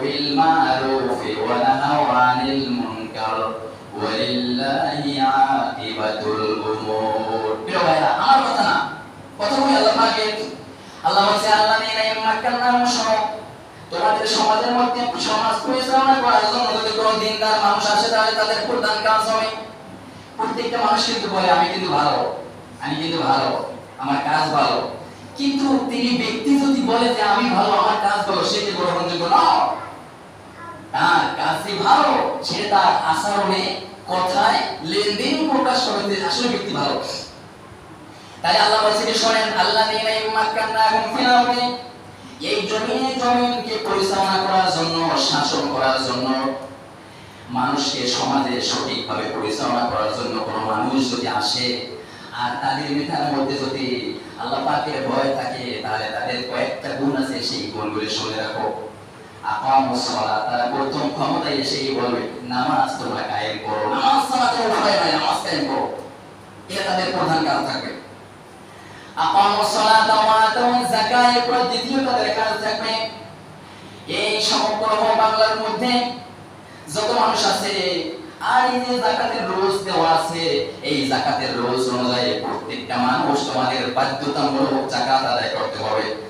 بالمعروف ونهوا عن المنكر ولله عاقبة الأمور. তোমাদের সমাজের মধ্যে সমাজ পরিচালনা করার জন্য যদি কোনো দিনদার মানুষ আসে, তাহলে তাদের প্রধান কাজ হবে। প্রত্যেকটা মানুষ কিন্তু বলে, আমি কিন্তু ভালো, আমি কিন্তু ভালো, আমার কাজ ভালো। কিন্তু তিনি ব্যক্তি যদি বলে যে, আমি ভালো, আমার কাজ ভালো, সে কি গ্রহণযোগ্য নয়? ভালো, সে তার আচরণে, কথায় লেনদেন প্রকাশ করে যে আসলে ব্যক্তি ভালো। তাই আল্লাহ বলছে যে, শোনেন, আল্লাহ নাই মাক্কান্না এই জমিনে জমিনকে পরিচালনা করার জন্য, শাসন করার জন্য, মানুষকে সমাজে সঠিকভাবে পরিচালনা করার জন্য কোনো মানুষ যদি আসে, আর তাদের মেধার মধ্যে যদি আল্লাহ পাকের ভয় থাকে, তাহলে তাদের কয়েকটা গুণ আছে, সেই গুণগুলি শুনে রাখো। এই সমগ্র বাংলার মধ্যে যত মানুষ আছে, আর এই যে জাকাতের রোজ দেওয়া আছে, এই জাকাতের রোজ অনুযায়ী প্রত্যেকটা মানুষ তোমাদের বাধ্যতামূলক জাকাত আদায় করতে হবে।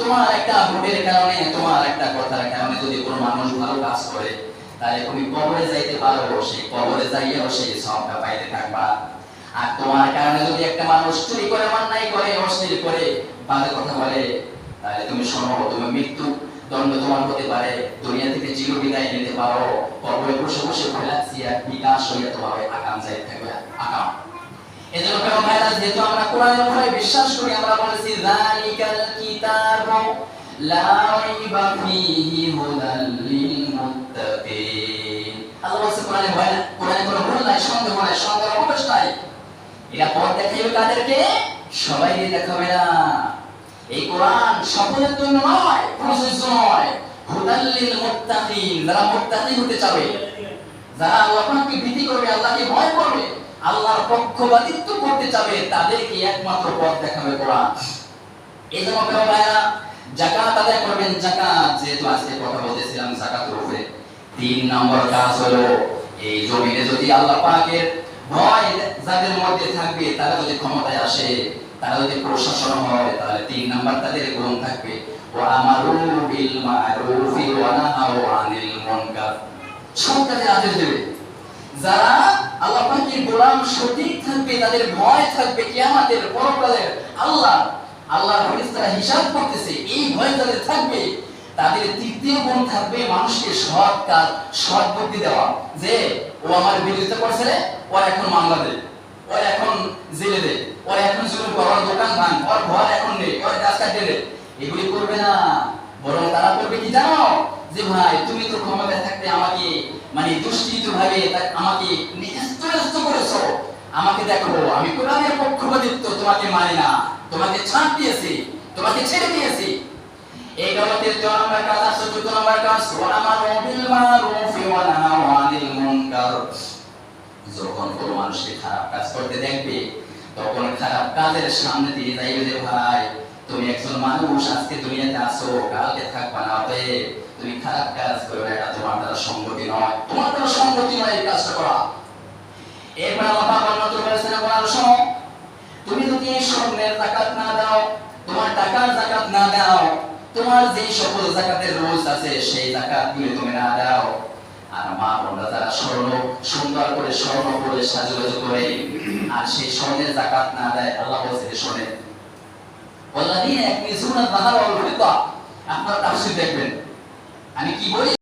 তোমার একটা ভোটের কারণে, তোমার একটা কথার কারণে যদি কোনো মানুষ ভালো কাজ করে, তাহলে তুমি কবরে যাইতে পারো সেই কবরে যাইয়াও সেই সবটা পাইতে থাকবা। আর তোমার কারণে যদি একটা মানুষ চুরি করে অন্যায় করে, অশ্লীল করে, বাজে কথা বলে, তাহলে তুমি শোনো তুমি মৃত্যু দণ্ড তোমার হতে পারে। দুনিয়া থেকে চির বিদায় নিতে পারো। কবরে বসে বসে ফেলাচ্ছি আর বিকাশ হইয়া তোমার আগাম যাইতে থাকবে আগাম এজন্য কেন ভাইরা, যেহেতু আমরা কোরআনের উপরে বিশ্বাস করি, আমরা বলেছি কিতাবু লা রাইবা সবাইকে দেখাবে না। এই কোরআন সকলের জন্য নয় হতে চাবে, যারা আল্লাহকে ভীতি করবে, আল্লাহকে ভয় করবে, আল্লাহর পক্ষপাতিত্ব করতে চাবে, তাদেরকে একমাত্র পথ দেখাবে কোরআন। এই জন্য ভাইরা জাকাত আদায় করবেন, জাকাত যেহেতু আজকে কথা বলতেছিলাম জাকাতের উপরে তিন নম্বর কাজ হলো, এই জমিনে যদি আল্লাহ পাকের ভয় যাদের মধ্যে থাকবে, তারা যদি ক্ষমতায় আসে, তারা যদি প্রশাসন হয়, তাহলে তিন নাম্বার তাদের গুণ থাকবে। ওয়া আমারু বিল মারুফি ওয়া নাহাউ আনিল মুনকার। সব আদেশ দেবে। যারা আল্লাহ পাকের গোলাম সঠিক থাকবে, তাদের ভয় থাকবে, কিয়ামতের পরকালের আল্লাহ হিসাব করতেছে, এই ভয় যাদের থাকবে। তাদের তৃতীয় গুণ থাকবে মানুষকে সৎ কাজ সৎ বুদ্ধি দেওয়া। যে, ও আমার বিরোধিতা করছে রে, ওর এখন মামলা দে, ওর এখন জেলে দে, ওর এখন জুলুম কর দোকান ভাঙ, ওর ঘর এখন নেই ওর গাছ কাটে দে। এগুলি করবে না, বরং তারা করবে কি জানো? যে, ভাই, তুমি তো ক্ষমতায় থাকতে আমাকে মানে দুষ্কৃত ভাবে আমাকে নিস্ত নিস্ত করেছ। আমাকে দেখো, আমি কোরআনের পক্ষপাতিত্ব তোমাকে মানি না, তোমাকে ছাড় দিয়েছি। তোমাকে ছেড়ে দিয়েছি। এই জগতের ছ নম্বর কাজ আর চতুর্থ নম্বর কাজ। ওয়া আমারু বিল মারুফি ওয়া আনিল মুনকার। যখন কোনো মানুষকে খারাপ কাজ করতে দেখবে, তখন খারাপ কাজের সামনে দিয়ে যাইবে যে ভাই, তুমি একজন মানুষ, আজকে দুনিয়াতে আসো কালকে থাকবা না, অতএব তুমি খারাপ কাজ করবে না, এটা তোমার দ্বারা সঙ্গতি নয়। তোমার দ্বারা সঙ্গতি নয় এই কাজটা করা। এরপর আল্লাহ পাক অন্যত্র বলেছেন কোরআন শোনো তুমি যদি এই স্বর্ণের তোমার টাকার জাকাত না দাও। তোমার যে সকল জাকাতের রোজ আছে, সেই জাকাত তুমি না দাও। আর মা বোনরা যারা স্বর্ণ, সুন্দর করে স্বর্ণ করে করে, আর সেই স্বর্ণের জাকাত না দেয়, আল্লাহ বলছে শোনে আপনারা তাফসীর দেখবেন। আমি কি বলি?